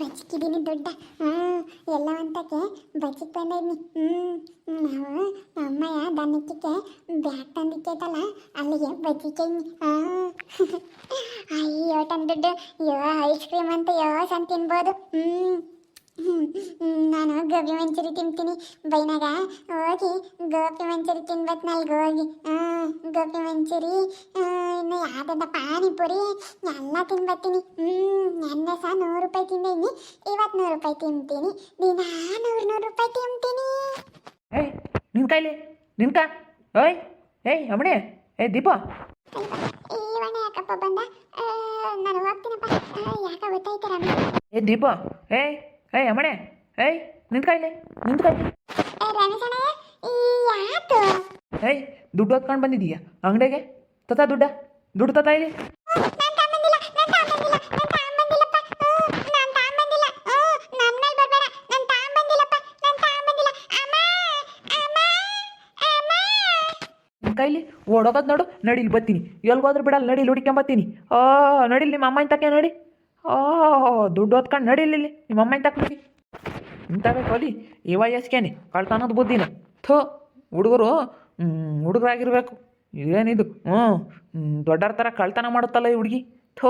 ಬಚ್ಕಿದೀನಿ ದೊಡ್ಡ. ಹ್ಞೂ ಎಲ್ಲವಂತಕ್ಕೆ ಬಚ್ಚಿಕ್ ಬಂದೈನಿ ಹ್ಞೂ ನಾವು ಅಮ್ಮಯ್ಯ ದನಕ್ಕೆ ಬ್ಯಾಗ್ ತಂದಿಕ್ಕೈತಲ್ಲ, ಅಲ್ಲಿಗೆ ಬಚ್ಚಿಕೈನಿ. ಹಾಂ. ಅಯ್ಯೋ ಟನ್ ದುಡ್ಡು ಯೋ ಐಸ್ ಕ್ರೀಮ್ ಅಂತ ಯೋ ಸಣ್ಣ ತಿನ್ಬೋದು ಹ್ಞೂ ಗೋಬಿ ಮಂಚೂರಿ ತಿಂತೀನಿ. ಬೈನಾಗ ಹೋಗಿ ಗೋಬಿ ಮಂಚೂರಿ ತಿನ್ಬೇಕು ನಲ್ಗೆ ಹೋಗಿ. ಗೋಬಿ ಮಂಚೂರಿ ಇನ್ನು ಯಾವ್ದದ ಪಾನಿಪುರಿ ಎಲ್ಲ ತಿನ್ಬತ್ತೀನಿ. ಹ್ಞೂ ನೆನ್ನೆ ಸಹ ನೂರು ರೂಪಾಯಿ ತಿಂದೀನಿ. ಇವತ್ತು ನೂರು ರೂಪಾಯಿ ತಿಂತೀನಿ. ದಿನಾ ನೂರು ನೂರು ರೂಪಾಯಿ ತಿಂತೀನಿ. ಏಯ್ ನಿನ್ ಕೈಲಿ ನಿನ್ಕ ಓಯ್ ಏಯ್ ಅಮ್ಮಣೆ ಏ ದೀಪ. ಇವಣ್ಣ ಯಾಕಪ್ಪ ಬಂದ? ನಾನು ಹೋಗ್ತೀನಪ್ಪ. ಯಾಕ ಗೊತ್ತಾಯ್ತಾರ ಏ ದೀಪ ಏಯ್ ಏಯ್ ಅಮ್ಮಣೆ ಏಯ್. ಈ ಯಾತು ಏಯ್ ದುಡ್ಡು ಹೊತ್ಕೊಂಡು ಬಂದಿದೀಯ? ಅಂಗಡಿಗೆ? ತತ ದುಡ್ಡ? ದುಡ್ಡು ತತ ಇಲ್ಲಿ. ಅಮ್ಮ, ಅಮ್ಮ, ಅಮ್ಮ. ಕೈಲಿ ಓಡೋಗೋದು ನೋಡು ನಡಿಲಿ ಬರ್ತೀನಿ. ಎಲ್ಗೋದ್ರೂ ಬಿಡಲ್ಲ ನಡಿಲಿ ಹುಡ್ಕೊಂಬತ್ತೀನಿ ಓ ನಡಿಲಿ ನಿಮ್ಮ ಅಮ್ಮನ ತಕ್ಕೆ ನಡಿ. ಓ ದುಡ್ಡು ಹೊತ್ಕೊಂಡು ನಡಿಲಿ ಇಲ್ಲಿ ನಿಮ್ಮ ಅಮ್ಮನ ತಕ್ಕ ನಡಿ. ಇಂಥವೇ ಕೊಲಿ ಈ ಎಸ್ಕೇನಿ ಕಳ್ತನದ ಬುದ್ಧಿನ ಥೋ, ಹುಡುಗರು ಹುಡುಗರಾಗಿರ್ಬೇಕು. ಏನಿದು ಹ್ಞೂ ದೊಡ್ಡರ ಥರ ಕಳ್ತನ ಮಾಡುತ್ತಲ್ಲ ಈ ಹುಡುಗಿ. ಥೋ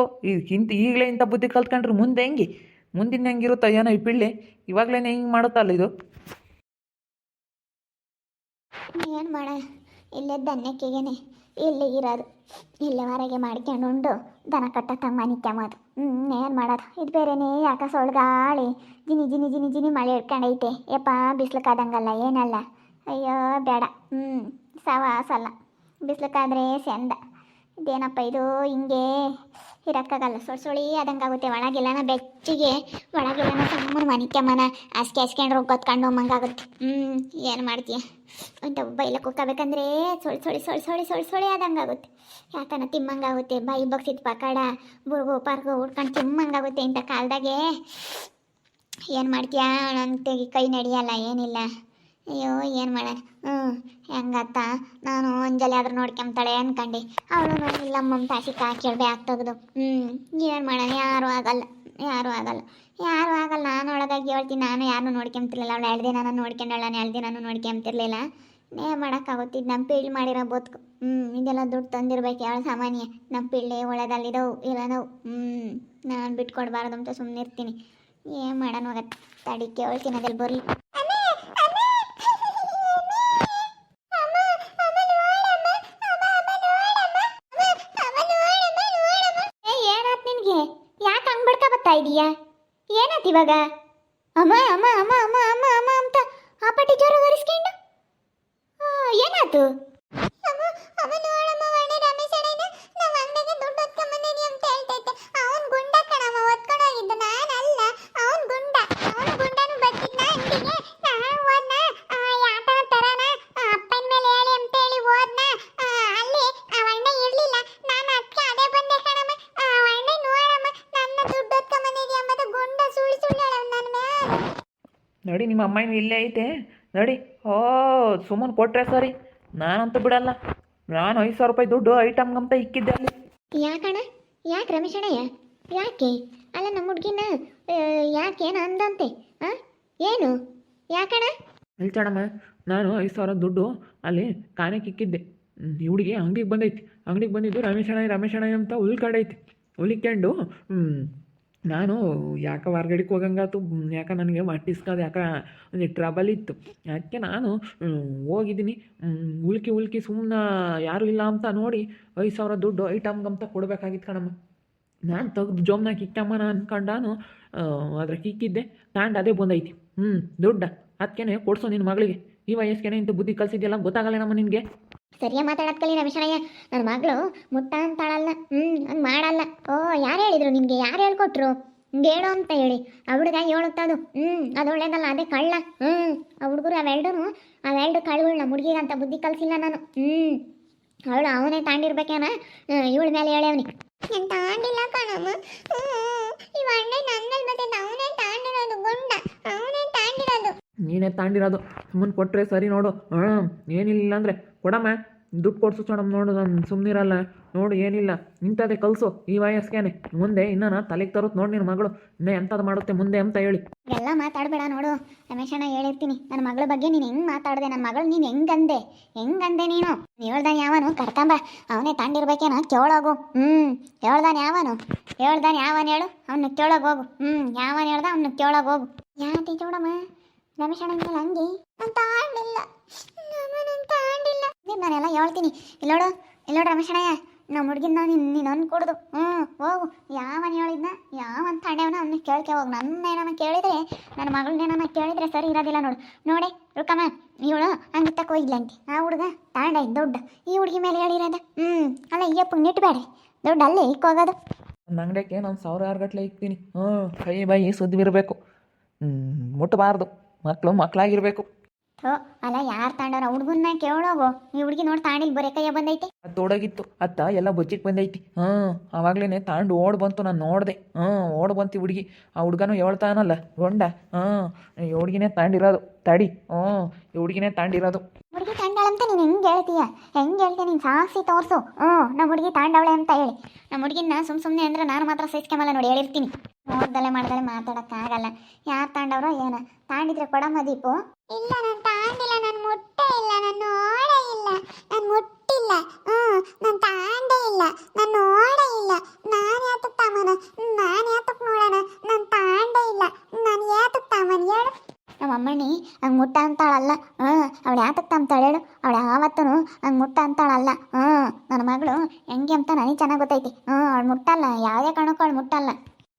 ಇಂತ ಈಗಲೇ ಇಂಥ ಬುದ್ಧಿ ಕಲ್ತ್ಕೊಂಡ್ರಿ ಮುಂದೆ ಹೆಂಗೆ? ಮುಂದಿನ ಹೆಂಗಿರುತ್ತೋ ಏನೋ ಈ ಪಿಳ್ಳೆ. ಇವಾಗಲೇ ಹೆಂಗೆ ಮಾಡುತ್ತಲ್ಲ ಇದು. ಏನು ಮಾಡ? ಇಲ್ಲೇ ದನ್ನಕ್ಕಿಗೇನೆ ಇಲ್ಲಿ ಇರೋದು ಇಲ್ಲೇ ಹೊರಗೆ ಮಾಡ್ಕೊಂಡು ಉಂಡು ದನ ಕಟ್ಟ ತಮ್ಮನಿಕ್ಕೆಂಬೋದು ಹ್ಞೂ ಏನು ಮಾಡೋದು? ಇದು ಬೇರೆನೇ ಯಾಕ ಸೊಳ್ಗಾಳಿ? ಜಿನಿ ಜಿನಿ ಜಿನಿ ಜಿನಿ ಮಳೆ ಹಿಡ್ಕೊಂಡೈತೆ. ಯಪ್ಪ ಬಿಸ್ಲು ಕಾದಂಗಲ್ಲ ಏನಲ್ಲ? ಅಯ್ಯೋ ಬೇಡ ಹ್ಞೂ ಸವಾಸಲ್ಲ. ಬಿಸಿಲು ಕಾದ್ರೆ ಚಂದ. ಇದೇನಪ್ಪ ಇದು? ಹಿಂಗೆ ಇರೋಕ್ಕಾಗಲ್ಲ. ಸುಳ್ ಸುಳಿ ಆದಂಗಾಗುತ್ತೆ ಒಳಗೆಲ್ಲನ ಬೆಚ್ಚಿಗೆ, ಒಳಗೆಲ್ಲನ ಸುಮ್ಮನೆ ಮನಿಕ್ಕೆಮ್ಮನ ಹಾಸ್ಗೆ ಹಾಸ್ಕೊಂಡ್ರೆ ಗೊತ್ಕೊಂಡು ಹೋಗಂಗಾಗುತ್ತೆ ಹ್ಞೂ ಏನು ಮಾಡ್ತೀಯ? ಅಂತ ಬೈಲ ಕುಕ್ಕಬೇಕಂದ್ರೆ ಸೊಳ್ ಸೊಳಿ ಸೊಳ್ ಸೊಳಿ ಸೊಳ್ ಸೊಳಿ ಆದಂಗಾಗುತ್ತೆ ಯಾಕನ ತಿಮ್ಮಂಗಾಗುತ್ತೆ ಬಾಯಿ ಬಗ್ಸಿದ ಪಕಡ, ಬುರ್ಗು, ಪಾರ್ಗು ಉಡ್ಕೊಂಡು ತಿಮ್ಮಂಗಾಗುತ್ತೆ ಇಂಥ ಕಾಲದಾಗೆ. ಏನು ಮಾಡ್ತೀಯಾ? ಅಂತ ಕೈ ನಡೆಯಲ್ಲ, ಏನಿಲ್ಲ. ಅಯ್ಯೋ, ಏನು ಮಾಡೋಣ ಹ್ಞೂ ಹೆಂಗತ್ತ? ನಾನು ಒಂಜಲಿ ಆದ್ರೂ ನೋಡ್ಕೊಂತಾಳೆ ಅನ್ಕಂಡು. ಅವಳು ಇಲ್ಲ ಮಮ್ಮ ತಾಸಿ ಹಾಕಿ ಆಗ್ತೋಗ್ದು. ತೆಗೆದು ಹ್ಞೂ ಏನು ಮಾಡೋಣ ಯಾರೂ ಆಗಲ್ಲ ಯಾರೂ ಆಗಲ್ಲ. ಯಾರೂ ಆಗಲ್ಲ, ನಾನು ಒಳಗಾಗಿ ಹೇಳ್ತೀನಿ. ನಾನು ಯಾರನ್ನೂ ನೋಡ್ಕೊಂತಿರ್ಲಿಲ್ಲ ಅವಳು ಎರಡು ದಿನ ನೋಡ್ಕೊಂಡಳ, ನಾನು ಎರಡು ದಿನ ನೋಡ್ಕೊಂತಿರ್ಲಿಲ್ಲ ನೇ ಮಾಡೋಕ್ಕಾಗುತ್ತಿದ್ದು ನಮ್ಮ ಪೀಳ್ ಮಾಡಿರೋ ಬದುಕು. ಹ್ಞೂ ಇದೆಲ್ಲ ದುಡ್ಡು ತಂದಿರ್ಬೇಕು. ಯಾವ ಸಾಮಾನ್ಯ. ನಮ್ಮ ಪಿಳ್ಳೆ ಒಳದಲ್ಲಿದವು ಇರೋದವು ಹ್ಞೂ ನಾನು ಬಿಟ್ಕೊಡ್ಬಾರ್ದು ಅಂತ ಸುಮ್ಮನೆ ಇರ್ತೀನಿ ಏನು ಮಾಡೋಣ ಹೋಗತ್ತೆ ತಡಿ ಕೇಳ್ತೀನಿ ಅದ್ರಲ್ಲಿ ಬರಲಿ ಏನಾತ್ ನಿನ್ಗೆ ಯಾಕೆ ಹಂಗ್ ಬಡ್ಕ ಬರ್ತಾ ಇದೀಯಾ? ಏನಾತ್ ಇವಾಗ? ಅಮ್ಮ ಅಮ್ಮ ಅಮ್ಮ ಅಮ್ಮ ಅಮ್ಮ ಅಮ್ಮ ಅಂತ ಆ ಪಟ್ಟಿ ಜ್ವರ ಒರೆಸ್ಕೊಂಡು? ಆ, ನಿಮ್ಮ ಅಮ್ಮನ ಇಲ್ಲೇ ಐತೆ. ನೋಡಿ ಓ ಸುಮ್ಮನೆ ಕೊಟ್ರೆ ಸರಿ. ನಾನಂತೂ ಬಿಡಲ್ಲ. ನಾನು ಐದು ಸಾವಿರ ರೂಪಾಯಿ ದುಡ್ಡು ಐಟಮ್ಗಂತ ಇಕ್ಕಿದ್ದೆ ಅಲ್ಲಿ. ಯಾಕಣ ಯಾಕೆ ರಮೇಶ್ ಅಣ್ಣಯ್ಯ ಯಾಕೆ? ಅಲ್ಲ ನಮ್ಮ ಹುಡುಗಿನ ಯಾಕೇನು ಅಂದಂತೆ? ಆ? ಏನು? ಯಾಕಣ ಹೇಳ್ತಾಳಮ್ಮ ನಾನು ಐದು ಸಾವಿರ ದುಡ್ಡು ಅಲ್ಲಿ ಕಾಣಕ್ಕೆ ಇಕ್ಕಿದ್ದೆ. ಈ ಹುಡುಗಿ ಅಂಗಡಿಗೆ ಬಂದೈತಿ. ಅಂಗಡಿಗೆ ಬಂದಿದ್ದು ರಮೇಶ್ ಅಣ್ಣ ರಮೇಶ್ ಅಣ್ಣ ಅಂತ ಉಳ್ಕಡೈತಿ ಉಳಿಕೊಂಡು ನಾನು ಯಾಕೆ ಹೊರ್ಗಡೆಗೆ ಹೋಗಂಗಾತು? ಯಾಕೆ ನನಗೆ ಮಟ್ಟಿಸ್ಕೋದು ಯಾಕೆ ಒಂದು ಟ್ರಬಲ್ ಇತ್ತು. ಯಾಕೆ ನಾನು ಹೋಗಿದ್ದೀನಿ. ಉಲ್ಕಿ ಉಳ್ಕಿ ಸುಮ್ಮನೆ ಯಾರೂ ಇಲ್ಲ ಅಂತ ನೋಡಿ ಐದು ಸಾವಿರ ದುಡ್ಡು ಅಂತ ಕೊಡಬೇಕಾಗಿತ್ತು ಕಣಮ್ಮ. ನಾನು ತೆಗ್ದು ಜೋಮ್ನಾಗ ಇಕ್ಕಮ್ಮನ ಅನ್ಕೊಂಡಾನು ಅದ್ರಾಗ ಇಕ್ಕಿದ್ದೆ ತಾಂಡ್ ಅದೇ ಬಂದೈತಿ. ಹ್ಞೂ ದುಡ್ಡ. ಅದಕ್ಕೇನೆ ಕೊಡ್ಸು ನಿನ್ನ ಮಗಳಿಗೆ. ಈ ವಯಸ್ಸಿಗೆ ಇಂಥ ಬುದ್ಧಿ ಕಲಿಸಿದ್ಯಲ್ಲ ಗೊತ್ತಾಗಲ್ಲ ನಮ್ಮ ನಿನಗೆ? ಸರಿಯಾಗಿ ಮಾತಾಡೋದ್ ಕಲಿ ರಮೇಶ್ ಅಣ್ಣಯ್ಯ ನನ್ನ ಮಗಳು ಮುಟ್ಟ ಅಂತಾಳಲ್ಲ ಹ್ಞೂ ಹಂಗೆ ಮಾಡಲ್ಲ. ಓ, ಯಾರು ಹೇಳಿದ್ರು ನಿಮಗೆ ಯಾರು ಹೇಳ್ಕೊಟ್ರು? ಹೇಳು ಅಂತ ಹೇಳಿ. ಆ ಹುಡುಗ ಹೇಳುತ್ತದು ಹ್ಞೂ ಅದು ಒಳ್ಳೇದಲ್ಲ, ಅದೇ ಕಳ್ಳ. ಹ್ಞೂ ಆ ಹುಡುಗರು ಅವೆರಡು ಅವೆರಡು ಕಳ್ಳುಗಳನ್ನ ಹುಡುಗಿಗಂತ ಬುದ್ಧಿ ಕಲಿಸಿಲ್ಲ ನಾನು. ಹ್ಞೂ ಅವಳು ಅವನೇ ತಾಂಡಿರ್ಬೇಕೇನ? ಇವಳ ಮೇಲೆ ಹೇಳವನಿ ತಾಂಡಿಲ್ಲ ಕಣಮ್ಮ ಇವ ಅಣ್ಣ ನನ್ನ ಮೇಲೆ ಮತ್ತೆ ಅವನೇ ತಾಂಡಿರೋದು ಗುಂಡ ಅವನೇ ತಾಂಡಿರೋದು ನೀನೇ ತಾಂಡಿರೋದು. ಸುಮ್ಮನೆ ಕೊಟ್ಟರೆ ಸರಿ ನೋಡು. ಹಾಂ ಏನಿಲ್ಲ ಅಂದರೆ ಕೊಡಮ್ಮ. ದುಡ್ಡು ಕೊಡ್ಸು ಚೋಡಮ್ ನೋಡು, ನಾನು ಸುಮ್ಮನಿರಲ್ಲ ನೋಡು, ಏನಿಲ್ಲ. ಇಂಥದ್ದೇ ಕಲಸು ಈ ವಯಸ್ಸಿಗೆ ಮುಂದೆ ಇನ್ನೂ ತಲೆಗೆ ತರೋದು ನೋಡಿ ನಿನ್ನ ಮಗಳು. ಇನ್ನೂ ಎಂಥದ್ದು ಮಾಡುತ್ತೆ ಮುಂದೆ ಅಂತ ಹೇಳಿ. ಎಲ್ಲ ಮಾತಾಡಬೇಡ ನೋಡು. ರಮೇಶಣ್ಣ ಹೇಳಿರ್ತೀನಿ. ನನ್ನ ಮಗಳ ಬಗ್ಗೆ ನೀನು ಹೆಂಗೆ ಮಾತಾಡಿದೆ? ನನ್ನ ಮಗಳು ನೀನು ಹೆಂಗಂದೆ? ಹೆಂಗಂದೆ ನೀನು? ಹೇಳ್ದಾನೆ ಯಾವನು? ಕರ್ಕಂಬ. ಅವನೇ ತಾಂಡಿರ್ಬೇಕೇನು? ಕೇಳೋಗು. ಹ್ಞೂ ಹೇಳ್ದಾನೆ ಯಾವನು? ಹೇಳ್ದಾನೆ ಯಾವನು ಹೇಳು? ಅವನು ಕೇಳೋಗೋಗು ಹ್ಞೂ ಯಾವನು ಹೇಳ್ದ ಅವನು ಕೇಳೋಗೋಗು ಹೋಗು. ಯಾತಿ ಹಿಂಗೆಲ್ಲ ಹಂಗೆ? ನಾನು ತಾಂಡಿಲ್ಲ. ನಾನು ತಾಂಡಿಲ್ಲ. ನಾನೆಲ್ಲ ಹೇಳ್ತೀನಿ. ಇಲ್ಲೋಡು ಇಲ್ಲೋಡು ರಮೇಶಣ್ಣಯ್ಯ. ನಮ್ಮ ಹುಡುಗಿನ ನೀನು ನೀನು ಅನ್ಕೊಡ್ದು ಹ್ಞೂ, ಹೋಗು. ಯಾವನ್ ಹೇಳಿದ್ನ? ಯಾವನ್ ತಾಂಡ್ಯವನ ಅವನ್ನ ಕೇಳ್ಕೆ ಹೋಗು. ನನ್ನ ಏನನ್ನ ಕೇಳಿದ್ರೆ, ನನ್ನ ಮಗಳನ್ನೇನನ್ನ ಕೇಳಿದ್ರೆ ಸರಿ ಇರೋದಿಲ್ಲ ನೋಡು. ನೋಡಿ ರುಕಮ್ಮ ಇವಳು ಹಂಗೆ ತಕ್ಕ ಹೋಗಿಲ್ಲ ಅಂತೆ ಆ ಹುಡುಗ ತಾಂಡ ದೊಡ್ಡ. ಈ ಹುಡುಗಿ ಮೇಲೆ ಹೇಳಿರೋದ? ಹ್ಞೂ. ಅಲ್ಲ, ಅಯ್ಯಪ್ಪ, ನಿಟ್ಬೇಡ. ದೊಡ್ಡ, ಅಲ್ಲೇ ಇಕ್ಕೋಗೋದು. ನನ್ನ ಅಂಗಡಿಗೆ ನಾನು ಸಾವಿರಾರು ಗಟ್ಟಲೆ ಇಕ್ತೀನಿ. ಹ್ಞೂ, ಕೈ, ಬಾಯಿ ಸುದ್ದಿರಬೇಕು ಮುಟ್ಟಬಾರ್ದು ಮಕ್ಕಳು ಮಕ್ಕಳಾಗಿರ್ಬೇಕು ಅಲ್ಲ ಯಾರು ತಾಂಡವ್ರ? ಹುಡುಗನ್ನ ಕೇಳೋಗು ಈ ಹುಡುಗಿ ನೋಡಿ ತಾಂಡಿಲ್ ಬರೀ ಕೈಯ ಬಂದೈತೆ. ಅದ್ ತೋಡಾಗಿತ್ತು ಅತ್ತ ಎಲ್ಲ ಬಚ್ಚಿಗೆ ಬಂದೈತಿ. ಹಾ ಅವಾಗ್ಲೇನೆ ತಾಂಡು ಓಡ್ ಬಂತು ನಾನು ನೋಡಿದೆ. ಹಾ ಓಡ್ ಬಂತು ಹುಡುಗಿ. ಆ ಹುಡುಗನೂ ಹೇಳ್ತಾನಲ್ಲ ಗೊಂಡ ಹಾ ಈ ಹುಡುಗಿನೇ ತಾಂಡಿರೋದು. ತಡಿ ಹ್ಞೂ ಈ ಹುಡುಗಿನೇ ತಾಂಡಿರೋದು. ಹುಡುಗಿ ತಾಂಡಾಳಂತ ಅಂತ ನೀನು ಹೆಂಗೆ ಹೇಳ್ತೀಯ? ಹೆಂಗೆ ಹೇಳ್ತೀಯ? ನೀನು ಸಾಹಸಿ ತೋರ್ಸು. ಹ್ಞೂ ನಮ್ಮ ಹುಡುಗಿ ತಾಂಡವಳೆ ಅಂತ ಹೇಳಿ. ನಮ್ಮ ಹುಡುಗಿನ ಸುಮ್ ಸುಮ್ಮನೆ ಅಂದ್ರೆ ನಾನು ಮಾತ್ರ ಸಹಿಸ್ಕೊಂಬಲ್ಲ ನೋಡಿ ಹೇಳಿರ್ತೀನಿ. ನೋಡ್ದಲೆ ಮಾಡ್ದಲೆ ಮಾತಾಡೋಕ್ಕಾಗಲ್ಲ. ಯಾರು ತಾಂಡವ್ರೋ ಏನ? ತಾಂಡಿದ್ರೆ ಕೊಡ ಮದೀಪು ಇಲ್ಲ ನಾನು ತಾಂಡಿಲ್ಲ. ನಾನು ಮುಟ್ಟೆ ಇಲ್ಲ. ನಾನು ನೋಡೇ ಇಲ್ಲ. ನಾನು ಮುಟ್ಟಿಲ್ಲ. ಹ್ಞೂ ನಾನು ತಾಂಡೆ ಇಲ್ಲ. ನಾನು ನೋಡೇ ಇಲ್ಲ. ನಾನು ಯಾತಕ್ಕೆ ತಾಮನ? ನಾನು ಯಾತಕ್ಕೆ ನೋಡೋಣ? ನಾನು ತಾಂಡೆ ಇಲ್ಲ. ನಾನು ಯಾತಕ್ಕೆ ತಾಮನ್ ಹೇಳು. ನಮ್ಮ ಅಮ್ಮಣ್ಣಿ ಹಂಗೆ ಮುಟ್ಟ ಅಂತಾಳಲ್ಲ. ಹ್ಞೂ ಅವಳು ಯಾತಕ್ಕೆ ತಂತಾಳೆ ಹೇಳು. ಅವಳು ಯಾವತ್ತೂ ಹಂಗೆ ಮುಟ್ಟ ಅಂತಾಳಲ್ಲ. ಹ್ಞೂ ನನ್ನ ಮಗಳು ಹೆಂಗೆ ಅಂತ ನನಗೆ ಚೆನ್ನಾಗಿ ಗೊತ್ತೈತಿ. ಹ್ಞೂ ಅವಳು ಮುಟ್ಟಲ್ಲ. ಯಾವುದೇ ಕಾರಣಕ್ಕೂ ಅವಳು ಮುಟ್ಟಲ್ಲ.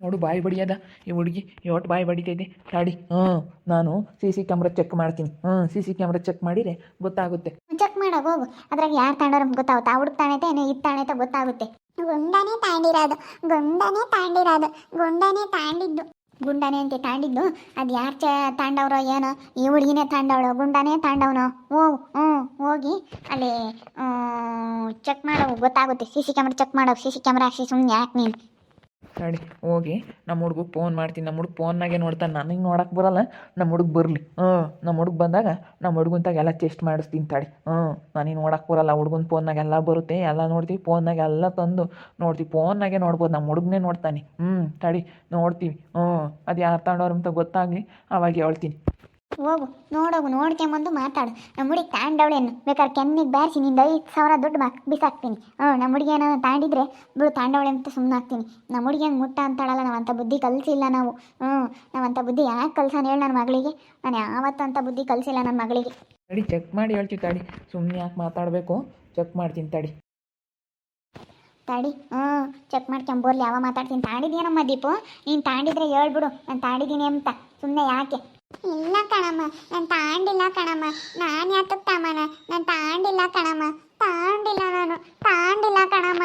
ನೋಡು ಬಾಯಿ ಬಡಿಯದ ಈ ಹುಡುಗಿ ಇವತ್ತು ಬಾಯಿ ಬಡಿತೈತಿ. ತಾಡಿ. ಹ್ಞೂ ನಾನು ಸಿ ಸಿ ಕ್ಯಾಮ್ರಾ ಚೆಕ್ ಮಾಡ್ತೀನಿ. ಹ್ಞೂ ಸಿ ಸಿ ಕ್ಯಾಮ್ರಾ ಚೆಕ್ ಮಾಡಿದ್ರೆ ಗೊತ್ತಾಗುತ್ತೆ. ಚೆಕ್ ಮಾಡೋ ಹೋಗು. ಅದ್ರಾಗ ಯಾರು ತಾಂಡೋರು ಅಂತ ಗೊತ್ತಾಗುತ್ತೆ. ಆ ಹುಡುಗ ತಾಣೈತೆ ಏನೋ ಇದು ತಾಣೈತೆ ಗೊತ್ತಾಗುತ್ತೆ. ಗುಂಡನೇ ತಾಂಡಿರೋದು. ಗುಂಡನೇ ತಾಂಡಿರೋದು. ಗುಂಡನೇ ತಾಂಡಿದ್ದು. ಗುಂಡನೆ ಅಂತ ತಾಂಡಿದ್ದು? ಅದು ಯಾರು ಚ ತಾಂಡವ್ರೋ ಏನೋ? ಈ ಹುಡುಗಿನೇ ತಾಂಡವಳು? ಗುಂಡನೇ ತಾಂಡವನು? ಓ ಹ್ಞೂ ಹೋಗಿ. ಅಲ್ಲಿ ಚೆಕ್ ಮಾಡೋ ಗೊತ್ತಾಗುತ್ತೆ. ಸಿ ಸಿ ಕ್ಯಾಮ್ರಾ ಚೆಕ್ ಮಾಡೋ ಸಿ ಸಿ ಕ್ಯಾಮ್ರಾ ಹಾಕಿ ಸುಮ್ಮನೆ ಯಾಕೆ ನೀನು? ತಡಿ, ಹೋಗಿ. ನಮ್ಮ ಹುಡುಗಗೆ ಫೋನ್ ಮಾಡ್ತೀನಿ. ನಮ್ಮ ಹುಡುಗ ಫೋನ್ನಾಗೆ ನೋಡ್ತಾನೆ. ನನಗೆ ನೋಡಕ್ಕೆ ಬರಲ್ಲ. ನಮ್ಮ ಹುಡುಗ ಬರಲಿ. ಹ್ಞೂ ನಮ್ಮ ಹುಡುಗ ಬಂದಾಗ ನಮ್ಮ ಹುಡುಗಂತಾಗ ಎಲ್ಲ ಚೆಸ್ಟ್ ಮಾಡಿಸ್ತೀನಿ ತಡಿ. ಹ್ಞೂ ನನಗೆ ನೋಡಕ್ಕೆ ಬರಲ್ಲ. ಹುಡುಗನ ಫೋನ್ನಾಗ ಎಲ್ಲ ಬರುತ್ತೆ. ಎಲ್ಲ ನೋಡ್ತೀವಿ. ಫೋನ್ನಾಗ ಎಲ್ಲ ತಂದು ನೋಡ್ತೀವಿ. ಫೋನ್ನಾಗೆ ನೋಡ್ಬೋದು. ನಮ್ಮ ಹುಡುಗನೇ ನೋಡ್ತಾನೆ. ಹ್ಞೂ ತಡಿ, ನೋಡ್ತೀವಿ. ಹ್ಞೂ ಅದು ಯಾರು ತಗೊಂಡವ್ರು ಅಂತ ಗೊತ್ತಾಗಲಿ. ಅವಾಗ ಹೇಳ್ತೀನಿ. ಹೋಗು ನೋಡೋಗು ನೋಡ್ಕೊಂಬಂದು ಮಾತಾಡು. ನಮ್ಮ ಹುಡುಗಿ ತಾಂಡವಳೇನು? ಬೇಕಾದ್ರೆ ಕೆನ್ನಿಗೆ ಬ್ಯಾರಿಸಿ ನಿಂದ ಐದು ಸಾವಿರ ದುಡ್ಡು ಬಾಕ್ ಬಿಸಾಕ್ತೀನಿ. ಹ್ಞೂ ನಮ್ಮ ಹುಡುಗಿ ಏನಾದ್ರು ತಾಂಡಿದ್ರೆ ಬಿಡು ತಾಂಡವಳೆ ಅಂತ ಸುಮ್ಮನೆ ಹಾಕ್ತೀನಿ ನಮ್ಮ ಹುಡುಗಿ ಹಂಗೆ ಮುಟ್ಟ ಅಂತಾಳಲ್ಲ ಅಂತ ಬುದ್ಧಿ ಕಲಿಸಿಲ್ಲ ನಾವು. ಹ್ಞೂ ನಾವಂಥ ಬುದ್ಧಿ ಯಾಕೆ ಕಲ್ಸಾನ ಹೇಳಿ ನನ್ನ ಮಗಳಿಗೆ. ನಾನು ಯಾವತ್ತಂತ ಬುದ್ಧಿ ಕಲಿಸಿಲ್ಲ ನನ್ನ ಮಗಳಿಗೆ. ತಡಿ ಚೆಕ್ ಮಾಡಿ ಹೇಳ್ತೀವಿ ತಡಿ. ಸುಮ್ಮನೆ ಯಾಕೆ ಮಾತಾಡಬೇಕು? ಚೆಕ್ ಮಾಡ್ತೀನಿ ತಡಿ. ತಾಡಿ ಹ್ಞೂ ಚೆಕ್ ಮಾಡ್ಕೊಂಬೋರ್ಲಿ ಯಾವಾಗ ಮಾತಾಡ್ತೀನಿ. ತಾಂಡಿದ್ಯೇನಮ್ಮ ದೀಪು? ನೀನು ತಾಂಡಿದ್ರೆ ಹೇಳ್ಬಿಡು ನಾನು ತಾಂಡಿದ್ದೀನಿ ಅಂತ. ಸುಮ್ಮನೆ ಯಾಕೆ? ಇಲ್ಲ ಕಣಮ್ಮ, ನಾನು ತಾಂಡಿಲ್ಲ ಕಣಮ್ಮ. ನಾನು ಯಾತಕ್ಕೆ ತಮ್ಮನ? ನಾನು ತಾಂಡಿಲ್ಲ ಕಣಮ್ಮ. ತಾಂಡಿಲ್ಲ ನಾನು. ತಾಂಡಿಲ್ಲ ಕಣಮ್ಮ.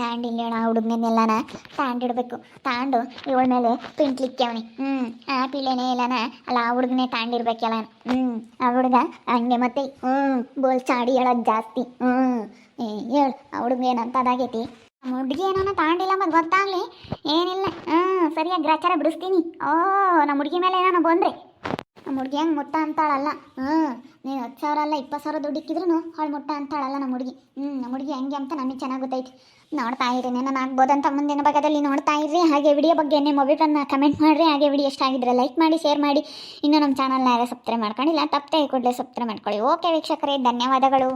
ತಾಂಡಿಲ್ಲ ಹೇಳ ಹುಡುಗನೆಲ್ಲನ ತಾಂಡಿಡ್ಬೇಕು. ತಾಂಡು, ಇವಳ ಮೇಲೆ ಪಿಂಟ್ಲಿಕ್ಕೆ ಅವನಿ. ಹ್ಞೂ ಆ ಪಿಳೆನೇ ಇಲ್ಲನ ಅಲ್ಲ, ಆ ಹುಡುಗನೇ ತಾಂಡಿರ್ಬೇಕಲ್ಲ ಹ್ಞೂ ಆ ಹುಡುಗ ಹಂಗೆ ಮತ್ತೆ ಹ್ಞೂ ಬೋಲ್ ಚಾಡಿ ಹೇಳೋದು ಜಾಸ್ತಿ. ಹ್ಞೂ ಹೇಳು, ಆ ಹುಡುಗ ಏನಂತ ಅದಾಗೈತಿ? ಹುಡುಗಿ ಏನೋ ತಾಂಡಿಲ್ಲ ಮತ್ತು ಗೊತ್ತಾಗ್ಲಿ? ಏನಿಲ್ಲ. ಹ್ಞೂ ಸರಿಯಾಗಿ ಗ್ರಾಚಾರ ಬಿಡಿಸ್ತೀನಿ. ಓ, ನಮ್ಮ ಹುಡುಗಿ ಮೇಲೆ ಏನೋ ಬಂದ್ರೆ? ನಮ್ಮ ಹುಡುಗಿ ಹೆಂಗೆ ಮುಟ್ಟ ಅಂತಾಳಲ್ಲ. ಹ್ಞೂ ನೀನು ಹತ್ತು ಸಾವಿರ ಅಲ್ಲ, ಇಪ್ಪತ್ತು ಸಾವಿರ ದುಡ್ಡು ಇಕ್ಕಿದ್ರು ಅವಳು ಮುಟ್ಟ ಅಂತಾಳಲ್ಲ ನಮ್ಮ ಹುಡುಗಿ. ಹ್ಞೂ ನಮ್ಮ ಹುಡುಗಿ ಹೆಂಗೆ ಅಂತ ನನಗೆ ಚೆನ್ನಾಗಿ ಗೊತ್ತೈತಿ. ನೋಡ್ತಾ ಇರಿ ನಾನು ಆಗ್ಬೋದಂತ ಮುಂದಿನ ಭಾಗದಲ್ಲಿ ನೋಡ್ತಾ ಇರ್ರಿ ಹಾಗೆ ವಿಡಿಯೋ ಬಗ್ಗೆ ನಿಮ್ಮ ಮೊಬೈಲನ್ನು ಕಮೆಂಟ್ ಮಾಡಿರಿ. ಹಾಗೆ ವಿಡಿಯೋ ಎಷ್ಟು ಆಗಿದ್ರೆ ಲೈಕ್ ಮಾಡಿ, ಶೇರ್ ಮಾಡಿ. ಇನ್ನೂ ನಮ್ಮ ಚಾನಲ್ನ ಯಾರು ಸಬ್ಸ್ಕ್ರೈಬ್ ಮಾಡ್ಕೊಂಡಿಲ್ಲ, ತಪ್ಪದೆ ಕೂಡಲೇ ಸಬ್ಸ್ಕ್ರೈಬ್ ಮಾಡ್ಕೊಳ್ಳಿ. ಓಕೆ ವೀಕ್ಷಕರೇ, ಧನ್ಯವಾದಗಳು.